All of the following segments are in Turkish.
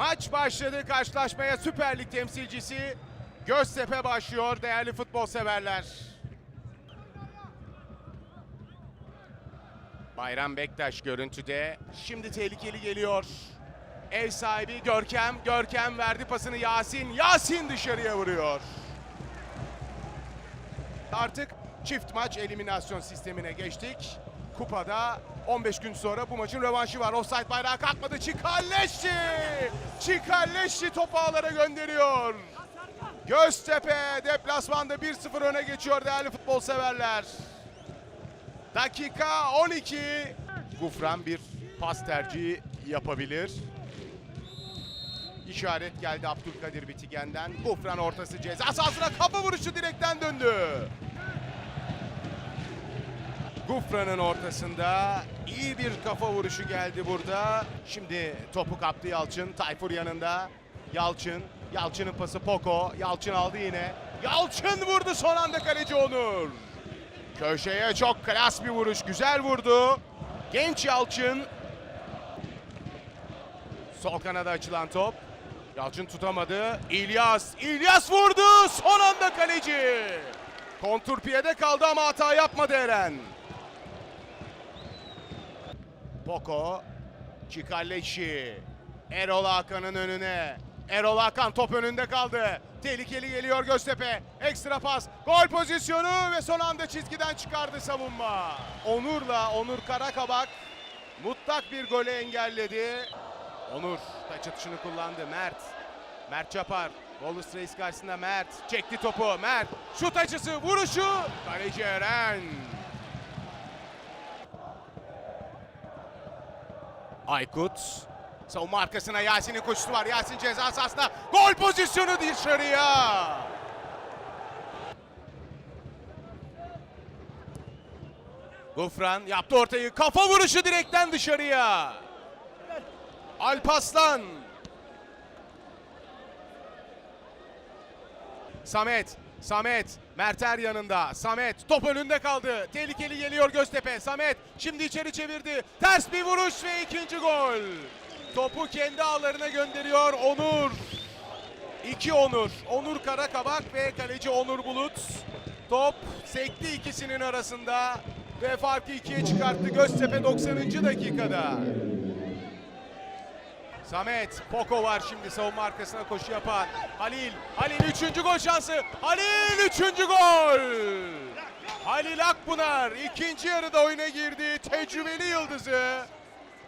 Maç başladı. Karşılaşmaya Süper Lig temsilcisi Göztepe başlıyor değerli futbol severler. Bayram Bektaş görüntüde. Şimdi tehlikeli geliyor. Ev sahibi Görkem. Görkem verdi pasını Yasin. Yasin dışarıya vuruyor. Artık çift maç eliminasyon sistemine geçtik. Kupada 15 gün sonra bu maçın rövanşı var. Offside bayrağı kalkmadı. Çikalleşi! Çikalleşi topu ağlara gönderiyor. Göztepe deplasmanda 1-0 öne geçiyor değerli futbol severler. Dakika 12. Gufran bir pas tercihi yapabilir. İşaret geldi Abdülkadir Bitigen'den. Gufran ortası ceza sahasına kafa vuruşu direkten döndü. Gufran'ın ortasında iyi bir kafa vuruşu geldi burada. Şimdi topu kaptı Yalçın. Tayfur yanında. Yalçın. Yalçın'ın pası Poko. Yalçın aldı yine. Yalçın vurdu son anda kaleci Onur. Köşeye çok klas bir vuruş. Güzel vurdu. Genç Yalçın. Sol kanada açılan top. Yalçın tutamadı. İlyas. İlyas vurdu. Son anda kaleci. Kontrpiyede kaldı ama hata yapmadı Eren. Boko. Çikalleşi. Erol Hakan'ın önüne. Erol Hakan top önünde kaldı. Tehlikeli geliyor Göztepe. Ekstra pas. Gol pozisyonu ve son anda çizgiden çıkardı savunma. Onur'la Onur Karakabak mutlak bir golü engelledi. Onur taç atışını kullandı. Mert. Mert Çapar. Wallace Reis karşısında Mert. Çekti topu. Mert. Şut açısı. Vuruşu. Kaleci Eren. Aykut. Savunma arkasına Yasin'in koşusu var. Yasin ceza sahasında. Gol pozisyonu dışarıya. Gufran yaptı ortayı. Kafa vuruşu direkten dışarıya. Alpaslan. Samet. Samet. Merter yanında. Samet top önünde kaldı. Tehlikeli geliyor Göztepe. Samet şimdi içeri çevirdi. Ters bir vuruş ve ikinci gol. Topu kendi ağlarına gönderiyor Onur. İki Onur. Onur Karakabak ve kaleci Onur Bulut. Top sekti ikisinin arasında ve farkı ikiye çıkarttı Göztepe 90. dakikada. Samet, Poko var şimdi savunma arkasına koşu yapan. Halil, Halil üçüncü gol şansı. Halil üçüncü gol. Halil Akpınar ikinci yarıda oyuna girdi. Tecrübeli yıldızı.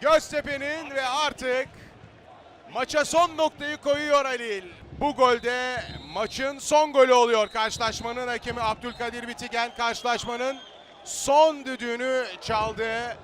Göztepe'nin ve artık maça son noktayı koyuyor Halil. Bu golde maçın son golü oluyor. Karşılaşmanın hakemi Abdülkadir Bitigen karşılaşmanın son düdüğünü çaldı.